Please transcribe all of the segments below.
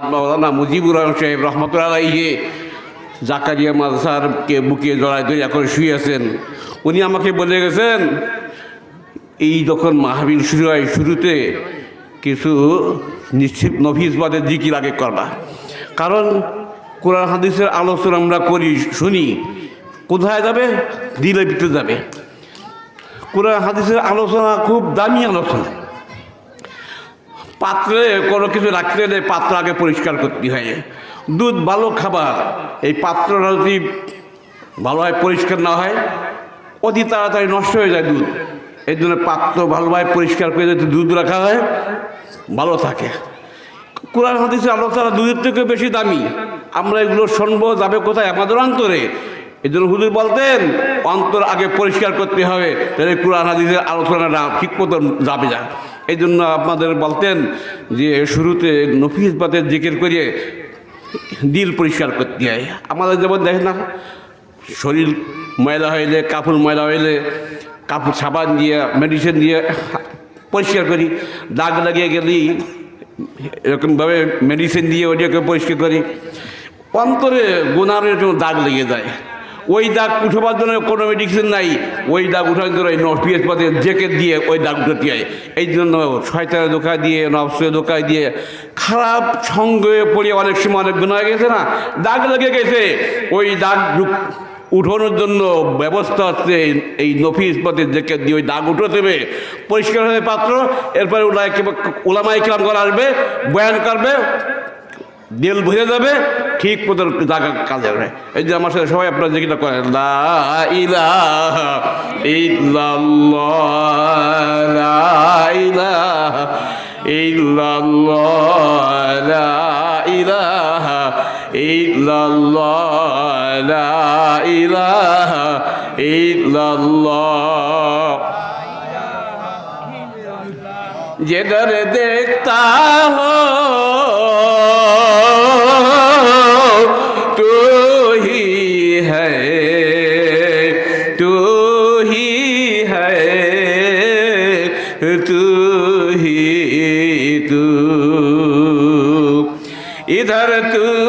মৌলানা মুজিবুর রহমান সাহেব রহমতুল্লাহ জাকারিয়া মাদ্রাসারকে বুকে জড়াই ধরে এখন শুয়ে আছেন। উনি আমাকে বলে গেছেন, এই যখন মাহাবীর শুরু হয়, শুরুতে কিছু নিশ্চিত নফিসবাদের জিকির আগে করবা। কারণ কোরআন হাদিসের আলোচনা আমরা করি, শুনি। কোথায় যাবে? দিলে ভিতরে যাবে। কোরআন হাদিসের আলোচনা খুব দামি আলোচনা। পাত্রে কোনো কিছু রাখতে গেলে পাত্র আগে পরিষ্কার করতে হয়। দুধ ভালো খাবার, এই পাত্রটা যদি ভালোভাবে পরিষ্কার না হয়, অতি তাড়াতাড়ি নষ্ট হয়ে যায় দুধ। এই জন্য পাত্র ভালোভাবে পরিষ্কার করে যদি দুধ রাখা হয়, ভালো থাকে। কোরআন হাদিসের আলোচনা দুধের থেকে বেশি দামি। আমরা এগুলো শুনব, যাবে কোথায়? আমাদের অন্তরে। এই জন্য হুজুর বলতেন, অন্তর আগে পরিষ্কার করতে হবে, তাহলে কোরআন হাদিসের আলোচনাটা ঠিক মতো যাবে যা এই জন্য আপনাদের বলতেন যে শুরুতে নফিস বাতের জিকির করিয়ে দিল পরিষ্কার করতে হয়। আমাদের যেমন দেখেন না, শরীর ময়লা হইলে, কাপড় ময়লা হইলে, কাপড় সাবান দিয়ে, মেডিসিন দিয়ে পরিষ্কার করি। দাগ লাগিয়ে গেলেই এরকমভাবে মেডিসিন দিয়ে ওইটাকে পরিষ্কার করি। অন্তরে গুনারের জন্য দাগ লেগে যায়। ওই দাগ উঠবার জন্য কোনো মেডিসিন নাই। ওই দাগ উঠানোর জন্য নফিয়ত পথে জেকেট দিয়ে ওই দাগ উঠাতে হয়। এই জন্য শয়তানের দোকা দিয়ে নফসের দোকা দিয়ে খারাপ সঙ্গে পড়ে অনেক সময় অনেক গুণ হয়ে গেছে না? দাগ লেগে গেছে। ওই দাগ উঠানোর জন্য ব্যবস্থা হচ্ছে এই নফিস পথে জেকে দিয়ে ওই দাগ উঠে দেবে পরিষ্কার হবে পাত্র, এরপরে উলায় ওলামাই কিরাম করে আসবে, বয়ান করবে। দিল ভরে যাবে, ঠিক মতো জায়গা কাজে হবে। এই যে আমার সাথে সবাই আপনারা যেটা করেন, লা ইলাহা ইল্লাল্লাহ تكون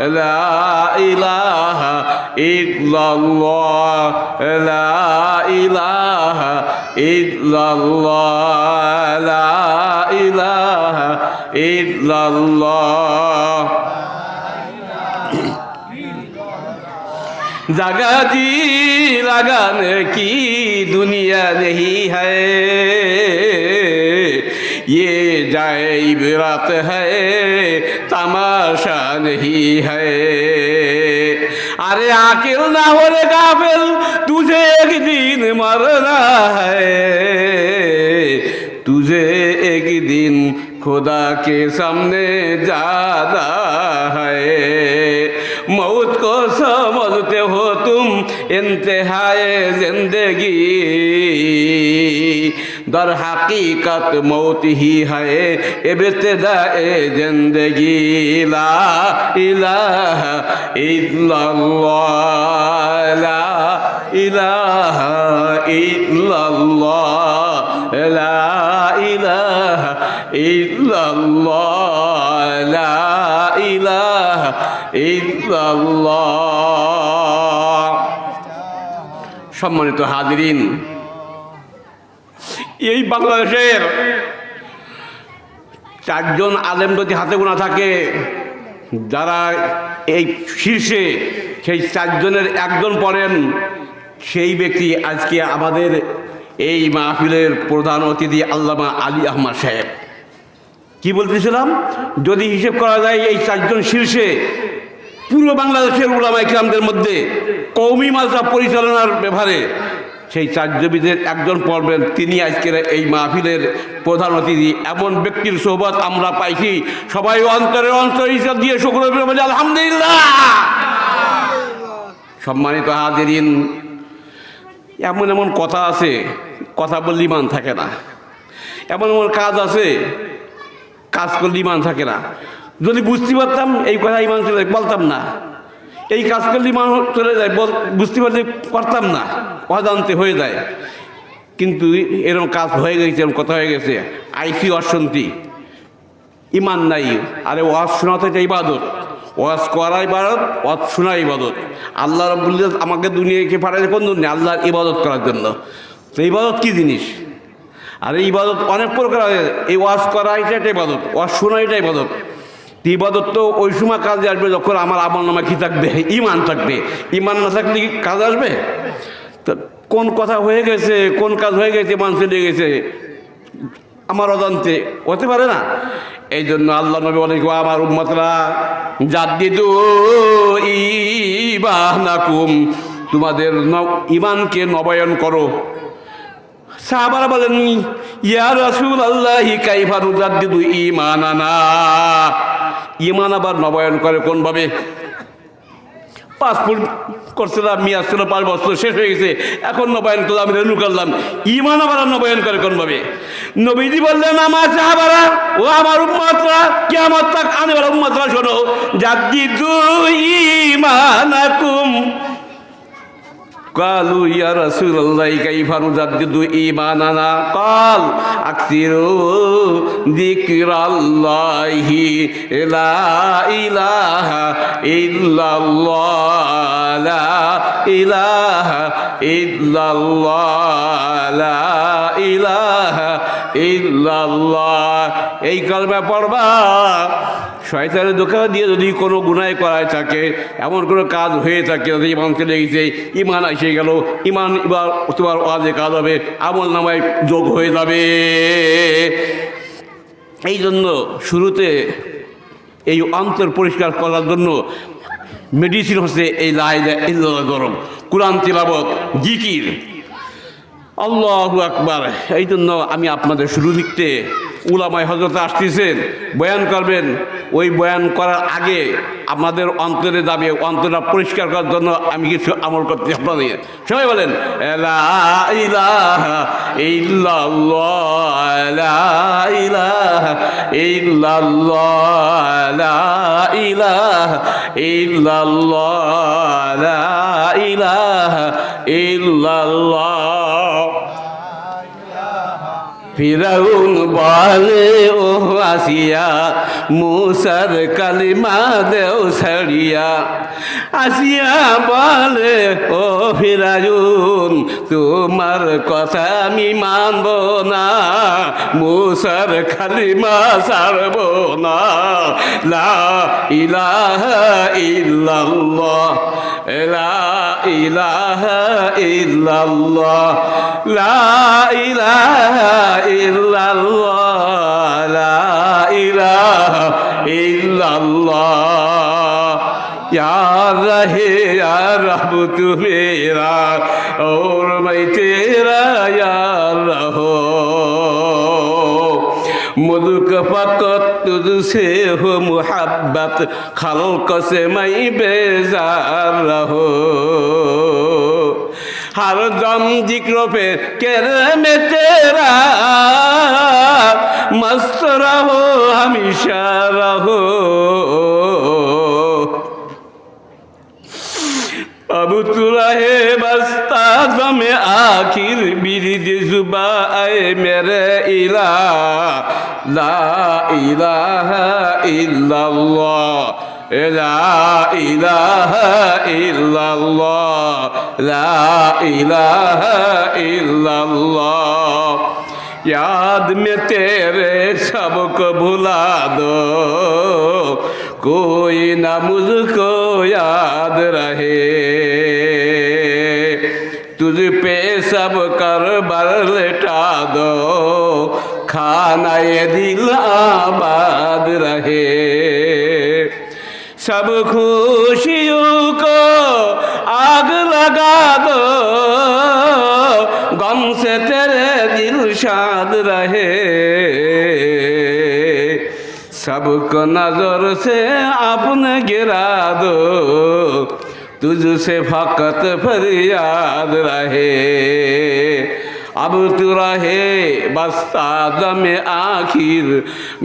لا إله إلا الله لا إله إلا الله لا إله إلا الله জাগাজি লাগান কি দুনিয়া নেই হ্যায় जाए इबरत है तमाशा नहीं है अरे आकिल ना हो रे काबिल तुझे एक दिन मरना है तुझे एक दिन खुदा के सामने जाना है मौत को समझते हो तुम इंतहाए जिंदगी দর হাকিকত মৌত হি হায় এবতেদা এ জিন্দগি। লা ইলাহা ইল্লাল্লাহ, লা ইলাহা ইল্লাল্লাহ, লা ইলাহা ইল্লাল্লাহ, লা ইলাহা ইল্লাল্লাহ। সম্মানিত হাজরিন এই বাংলাদেশের চারজন আলেম যদি হাতে গোনা থাকে, যারা এই শীর্ষে সেই চারজনের একজন পড়েন, সেই ব্যক্তি আজকে আমাদের এই মাহফিলের প্রধান অতিথি আল্লামা আলী আহমদ সাহেব। কি বলতেছিলাম? যদি হিসেব করা যায় এই চারজন শীর্ষে পুরো বাংলাদেশের উলামা ইকরামদের মধ্যে কৌমি মাদ্রাসা পরিচালনার ব্যাপারে সেই চার্যবিদের একজন পড়বেন। তিনি আজকের এই মাহফিলের প্রধান অতিথি। এমন ব্যক্তির সোহবত আমরা পাইছি। সবাই অন্তরে অন্তর হিসাব দিয়ে শুক্র আলহামদুলিল্লাহ! সম্মানিত হাজিরিন, এমন এমন কথা আছে, কথা বললে ইমান থাকে না। এমন এমন কাজ আছে, কাজ করলে ইমান থাকে না। যদি বুঝতে পারতাম, এই কথা ইমান বলতাম না। এই কাজ করলে মানুষ চলে যায় বুঝতে পারলে করতাম না, অজান্তে হয়ে যায়। কিন্তু এরকম কাজ হয়ে গেছে, এরকম কথা হয়ে গেছে। আইসি অশান্তি, ইমান নাই। আরে ওয়াজ শোনা তো ইবাদত। ওয়াজ করা ইবাদত, ওয়াজ শোনা ইবাদত। আল্লাহ রব্বুল্লাহ আমাকে দুনিয়াকে পাঠাইছে কোন দুনিয়া, আল্লাহর ইবাদত করার জন্য। তো ইবাদত কী জিনিস? আর ইবাদত অনেক প্রকার এই ওয়াজ করা এটা একটা ইবাদত, ওয়াজ শোনা এটা ইবাদত। ইবাদত তো ওই সময় কাজে আসবে যখন আমার আমল নামা কি থাকবে? ইমান থাকবে। ইমান না থাকলে কি কাজ আসবে? তো কোন কথা হয়ে গেছে, কোন কাজ হয়ে গেছে মান চলে গেছে, আমার অজান্তে হতে পারে না। এই জন্য আল্লাহ নবী "ও আমার উম্মতরা, জাদ্দিদু ইবাহনাকুম তোমাদের ইমানকে নবায়ন করো। সাহাবারা বলেন, ইয়া রাসূল আল্লাহি কাইফা নুজাদ্দিদু ঈমানানা? ইমান আবার নবায়ন করে কোনভাবে? পাসপোর্ট করছিলাম মেয়াদ ছিল পাঁচ বছর শেষ হয়ে গেছে, এখন নবায়ন করলাম, আমি রেনু করলাম। ইমান আবার নবায়ন করে কোনভাবে? নবীজি বললেন, আমার সাহাবারা ও আমার উম্মাত্রা কে আমার তাক আনে উম্মতরা, শোনো জাদ্দি দুই ইমানাকুম কালু ইয়া রাসূলুল্লাহ কাইফা নুজাদ্দিদু ঈমানানা কাল আকসিরু যিকরাল্লাহি লা ইলাহা ইল্লাল্লাহ লা ইলাহা ইল্লাল্লাহ লা ইলাহা ইল্লাল্লাহ। এই কালমা পড়বা। শয়তানের দোকান দিয়ে যদি কোনো গুনায় করায় থাকে, এমন কোনো কাজ হয়ে থাকে তাদের ইমানকে লেগেছে ইমান এসে গেল ইমান এবার তোমার ওয়াজে কাজ হবে, আমল নামায় যোগ হয়ে যাবে। এই জন্য শুরুতে এই অন্তর পরিষ্কার করার জন্য মেডিসিন হচ্ছে এই লাইলা গরম। কোরআন তিলাবত জিকির। আল্লাহ আকবার। এই জন্য আমি আপনাদের শুরু দিকতে উলামায় হজরত আসতেছেন বয়ান করবেন। ওই বয়ান করার আগে আমাদের অন্তরে যাবে অন্তরটা পরিষ্কার করার জন্য আমি কিছু আমল করতে আপনাদের সবাই বলেন ইলাহা ইল্লাল্লাহ, ফিরাউন বলে ও আসিয়া, মুসার কালিমা দেও ছাড়িয়া। আসিয়া বলে, ও ফিরাউন, তোমার কথা আমি মানব না, মুসার কালিমা ছাড়ব না। লা ইলাহা ইল্লাল্লাহ, লা ইলাহা ইল্লাল্লাহ লা ইলাহা ইল্লাল্লাহ লা ইলাহা ইল্লাল্লাহ या रहे या रब तू मेरा और मैं तेरा यार रहो मुल्क फकत तुझसे हो मुहब्बत खल्क से मैं बेजार रहो हर दम जिक्र पे कर में तेरा मस्त रहो हमेशा रहो अब तू रहे बस्ता में आखिर बिरद जुबा आए मेरे इला ला इलाहा इल्लल्लाह ला इलाहा इल्लल्लाह ला इलाहा इल्लल्लाह याद में तेरे सबको भुला दो कोई ना मुझको याद रहे तुझ पे सब अब कर बर लेटा दो खाना ये दिल आबाद रहे सब खुशियों को आग लगा दो गम से तेरे दिल शाद रहे सबको नजर से आपने गिरा दो तुझसे फकत फरियाद रहे अब तू रहे बस्ता दम आखिर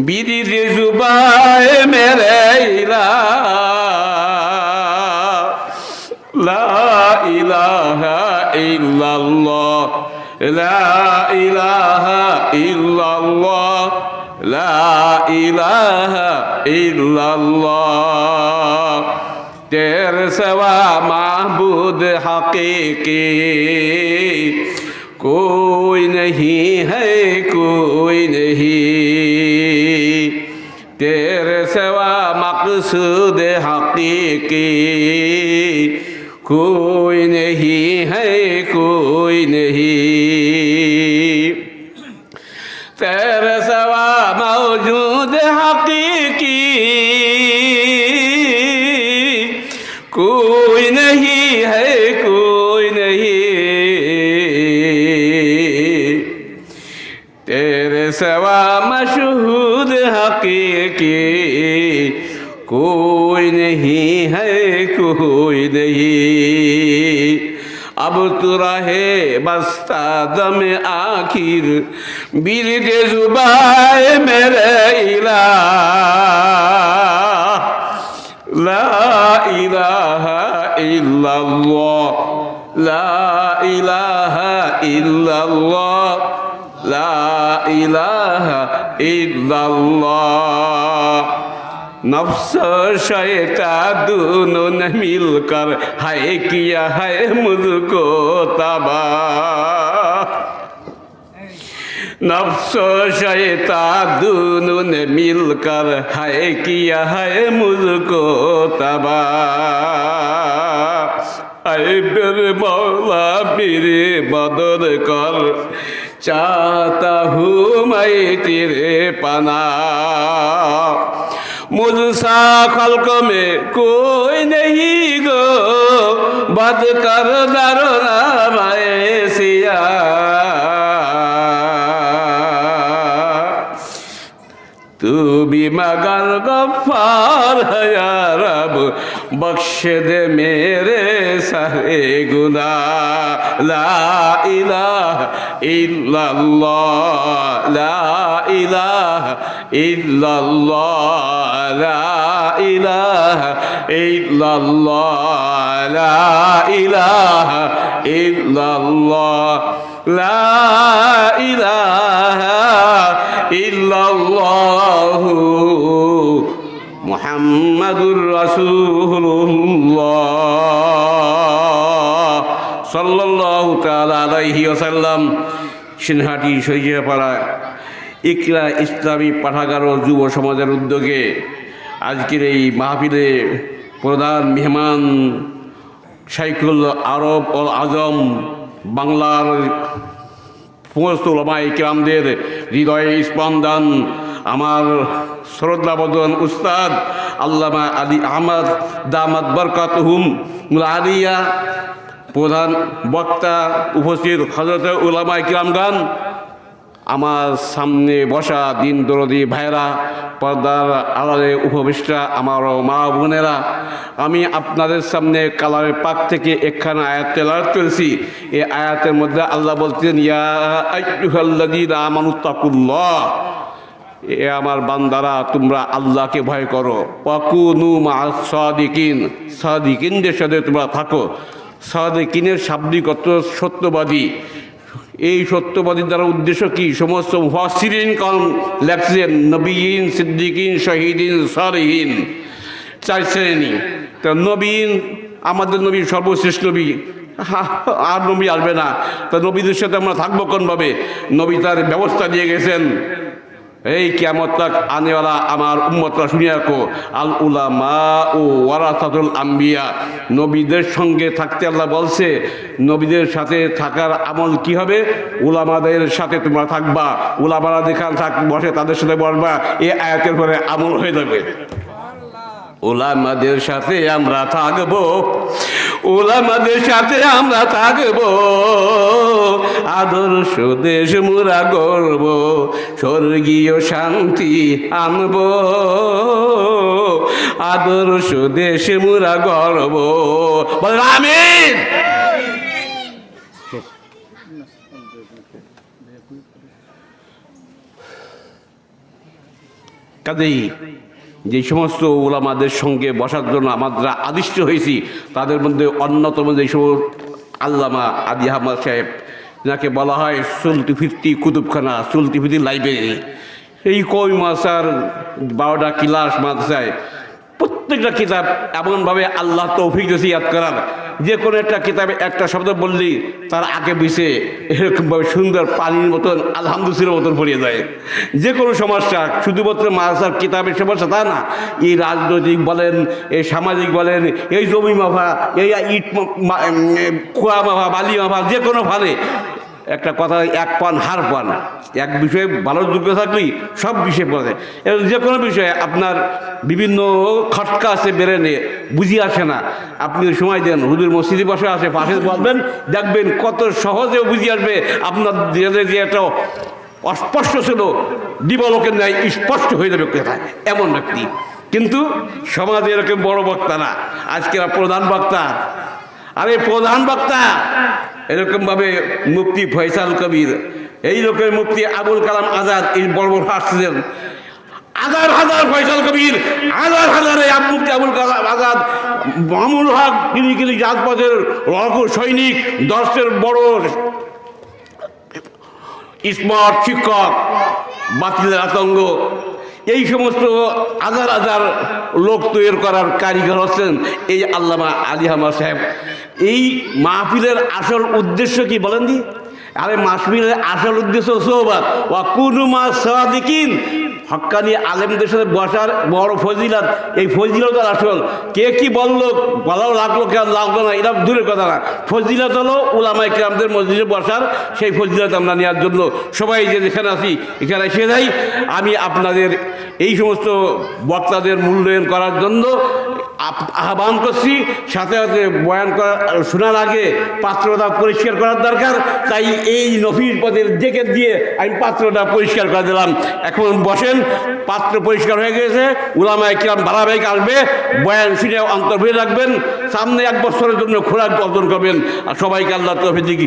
बीरी जुबाए मेरे इला ला इलाहा इल्लल्लाह ला इलाहा इल्लल्लाह ला इलाहा इल्लल्लाह तेरे सिवा महबूद हकीकी। कोई नहीं है, कोई नहीं। तेरे सिवा मकसूद हकीकी। कोई नहीं है, कोई नहीं। अब तुराहे बस्ता दम आखिर बीर जुबाए मेरे इला ला इलाहा इल्लल्लाह ला इलाहा इल्लल्लाह ला इलाहा इल्लल्लाह नफ्स शैता दोनों ने मिलकर है किया है मुझको तबाह नफ्स शैता दोनों ने मिलकर है किया है मुझको तबा ऐबर मौला मेरे मदद कर चाहता हूँ मैं तेरे पना मुझसा खल्क में कोई नहीं गो बद कर दरो ना मैं सिया तू भी मगर गफ्फार है या रब बख्श दे मेरे سهري غنا لا إله إلا الله لا إله إلا الله لا إله إلا الله لا إله إلا الله لا إله إلا الله محمد رسول তাআলা আলাইহি ওয়াসাল্লাম সিনহাটি সৈজিয়াপাড়া ইকরা ইসলামী পাঠাগার ও যুব সমাজের উদ্যোগে আজকের এই মাহফিলে প্রধান মেহমান শাইখুল আরব ও আজম বাংলার সমস্ত ওলামাই কিরামদের হৃদয়ে স্পন্দন। আমার শ্রদ্ধাবদন উস্তাদ আল্লামা আলী আহমদ দামাদ বরকাত হুম আলিয়া প্রধান বক্তা উপস্থিত হজরত উলামাই কিরামগান আমার সামনে বসা দিন দরদি ভাইরা পর্দার আড়ালে উপবিষ্টা আমার মা বোনেরা, আমি আপনাদের সামনে কালামের পাক থেকে একখানা আয়াত তেলাওয়াত করেছি। এই আয়াতের মধ্যে আল্লাহ বলতেন ইয়া এ আমার বান্দারা, তোমরা আল্লাহকে ভয় করো। পাকুনু মা সাদিকিন, সাদিকিনদের সাথে তোমরা থাকো। সাদিকিনের শাব্দিক অর্থ সত্যবাদী। এই সত্যবাদী দ্বারা উদ্দেশ্য কি? সমস্ত মুফাসসিরিন কম লেখছেন নবীন, সিদ্দিকিন, শহীদিন সারহীন চার শ্রেণি। তা নবীন, আমাদের নবী সর্বশ্রেষ্ঠ নবী। আর নবী আসবে না। তা নবীদের সাথে আমরা থাকব কোনভাবে? নবী তার ব্যবস্থা দিয়ে গেছেন। এই কেমত আনেওয়ালা আমার উম্মতরা শুনিয়া রাখো। আল উলামা ও ওয়ারাসাতুল আম্বিয়া। নবীদের সঙ্গে থাকতে আল্লাহ বলছে, নবীদের সাথে থাকার আমল কি হবে? উলামাদের সাথে তোমরা থাকবা। উলামারা যেখানে থাক, বসে তাদের সাথে বসবা। এ আয়াতের পরে আমল হয়ে যাবে। ওলামাদের সাথে আমরা থাকব। ওলামাদের সাথে আমরা থাকব, আদর্শ দেশ মুরা গর্ব স্বর্গীয় শান্তি আনব, আদর্শ দেশ মুরা গর্ব আমিন! কাজেই যে সমস্ত ওলামাদের সঙ্গে বসার জন্য আমরা আদিষ্ট হয়েছি, তাদের মধ্যে অন্যতম যে সব আল্লামা আদি আহমদ সাহেব, যাকে বলা হয় সুলতি ফিরতি কুতুবখানা, সুলতি ফিরতি লাইব্রেরি। এই কই মাসার বারোটা ক্লাস মাদ্রাসায় প্রত্যেকটা কিতাব এমনভাবে আল্লাহ তৌফিক দিয়েছে ইয়াদ করার যে কোনো একটা কিতাবে একটা শব্দ বললি, তার আগে পিছে এরকমভাবে সুন্দর পানির মতন আলহামদুসির মতন পড়িয়ে যায়। যে কোনো সমস্যা শুধুমাত্র মাসার কিতাবের সমস্যা তা না, এই রাজনৈতিক বলেন, এই সামাজিক বলেন, এই জমি মাফা, এই ইট কুয়া মাফা, বালি মাফা, যে কোনো ফালে একটা কথা এক পান, হার পান। এক বিষয়ে ভালো যোগ্য থাকলেই সব বিষয়ে পড়ে এবং যে কোনো বিষয়ে আপনার বিভিন্ন খটকা আছে বেড়ে নিয়ে, বুঝি আসে না। আপনি সময় দেন হুদুর মসজিদে বসে আসে, পাশে বলবেন, দেখবেন কত সহজে বুঝি আসবে। আপনার যে যে একটা অস্পষ্ট ছিল, দিবলোকের ন্যায় স্পষ্ট হয়ে যাবে কথা এমন ব্যক্তি। কিন্তু সমাজে এরকম বড় বক্তা না। আজকে প্রধান বক্তা। আরে প্রধান বক্তা! এরকম ভাবে মুফতি ফয়সাল কবির, এই লোকের মুফতি আবুল কালাম আজাদ, এই বড় বড় আসছিলেন হাজার হাজার ফয়সাল কবির, হাজার হাজার মুফতি আবুল কালাম আজাদ মামুল হক, তিনি কিন্তু রাজপথের লড়াকু সৈনিক দশের বড় স্মার্ট শিক্ষক, বাতিলের আতঙ্ক। এই সমস্ত হাজার হাজার লোক তৈরি করার কারিগর হচ্ছেন এই আল্লামা আলী হামা সাহেব। এই মাহফিলের আসল উদ্দেশ্য কি বলেন দি? আরে মাহফিলের আসল উদ্দেশ্য সোহবাদ ওয়া কুনু মা সাদিকিন হক্কানি আলেমদের সাথে বসার বড় ফজিলাত, এই ফজিলত আসল। কে কি বলল, বলাও লাগল কে লাগল না এটা দূরের কথা না। ফজিলত হলো উলামা ইকরামদের মসজিদে বসার, সেই ফজিলত আমরা নেওয়ার জন্য। সবাই যে যেখানে আছি, এখানে এসে যাই। আমি আপনাদের এই সমস্ত বক্তাদের মূল্যায়ন করার জন্য আহ্বান করছি, সাথে সাথে বয়ান করা শোনার আগে পাত্রটা পরিষ্কার করার দরকার। তাই এই নফির পদের ডেকে দিয়ে আমি পাত্রটা পরিষ্কার করে দিলাম। এখন বসেন, পাত্র পরিষ্কার হয়ে গেছে, উলামায় কিরাম ধারাবাহিক আসবে, বয়ান শুনে অন্তর্ভুক্ত রাখবেন, সামনে এক বছরের জন্য খোরাক অর্জন করবেন। আর সবাইকে আল্লাহ তফিক